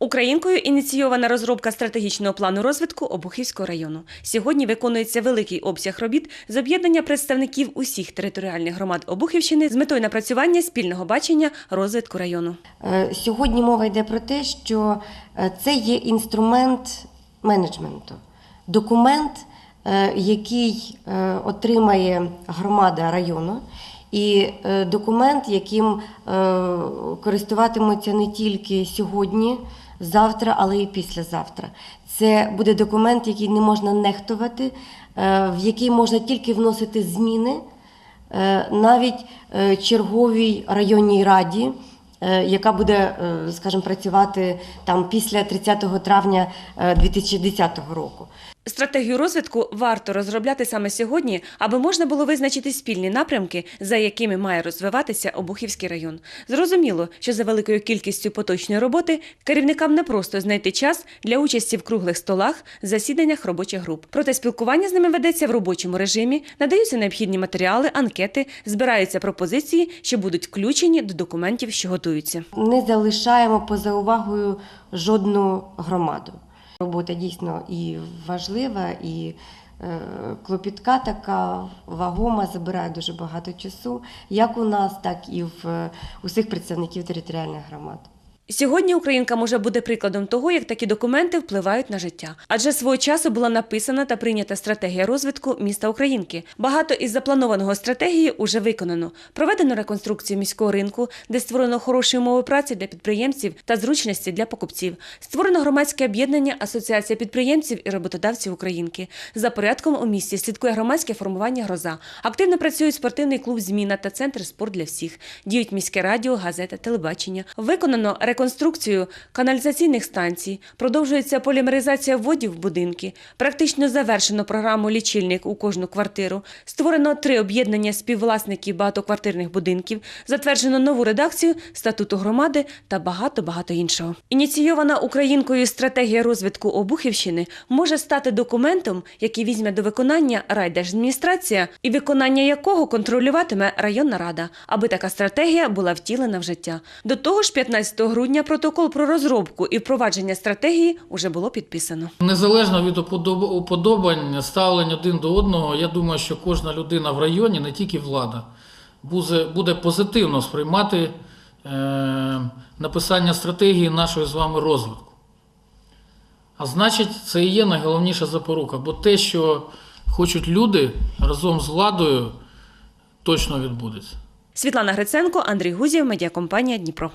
Українкою ініційована розробка стратегічного плану розвитку Обухівського району. Сьогодні виконується великий обсяг робіт з об'єднання представників усіх територіальних громад Обухівщини з метою напрацювання спільного бачення розвитку району. Е, Сьогодні мова йде про те, що е, це є інструмент менеджменту, документ, е, який отримає громада району, і е, документ, яким е, користуватимуться не тільки сьогодні, завтра, але і післязавтра. Це буде документ, який не можна нехтувати, е, в який можна тільки вносити зміни. Навіть черговій районній раді, яка буде, скажімо, працювати там після 30 травня е, 2010 року. Стратегію розвитку варто розробляти саме сьогодні, аби можна було визначити спільні напрямки, за якими має розвиватися Обухівський район. Зрозуміло, що за великою кількістю поточної роботи керівникам не просто знайти час для участі в круглих столах, засіданнях робочих груп. Проте спілкування з ними ведеться в робочому режимі, надаються необхідні матеріали, анкети, збираються пропозиції, що будуть включені до документів, що готуються. Не залишаємо поза увагою жодну громаду. Робота дійсно і важлива, і е, клопітка така вагома, забирає дуже багато часу, як у нас, так і в е, усіх представників територіальних громад. Сьогодні Українка може бути прикладом того, як такі документи впливають на життя. Адже свого часу була написана та прийнята стратегія розвитку міста Українки. Багато із запланованого стратегії уже виконано. Проведено реконструкцію міського ринку, де створено хороші умови праці для підприємців та зручності для покупців. Створено громадське об'єднання Асоціація підприємців і роботодавців Українки. За порядком у місті слідкує громадське формування гроза. Активно працюють спортивний клуб Зміна та центр спорт для всіх. Діють міське радіо, газета, телебачення. Виконано реконструкцію каналізаційних станцій. Продовжується полімеризація вводів в будинки. Практично завершено програму лічильник у кожну квартиру. Створено три об'єднання співвласників багатоквартирних будинків. Затверджено нову редакцію статуту громади та багато багато іншого. Ініційована українкою стратегія розвитку Обухівщини може стати документом, який візьме до виконання райдержадміністрація, і виконання якого контролюватиме районна рада, аби така стратегія була втілена в життя. До того ж, 15 грудня протокол про розробку і впровадження стратегії уже було підписано. Незалежно від уподобань, ставлень один до одного, я думаю, що кожна людина в районі, не тільки влада, буде, буде позитивно сприймати е, написання стратегії нашої з вами розвитку. А значить, це і є найголовніша запорука, бо те, що хочуть люди разом з владою, точно відбудеться. Світлана Гриценко, Андрій Гузів, медіакомпанія Дніпро.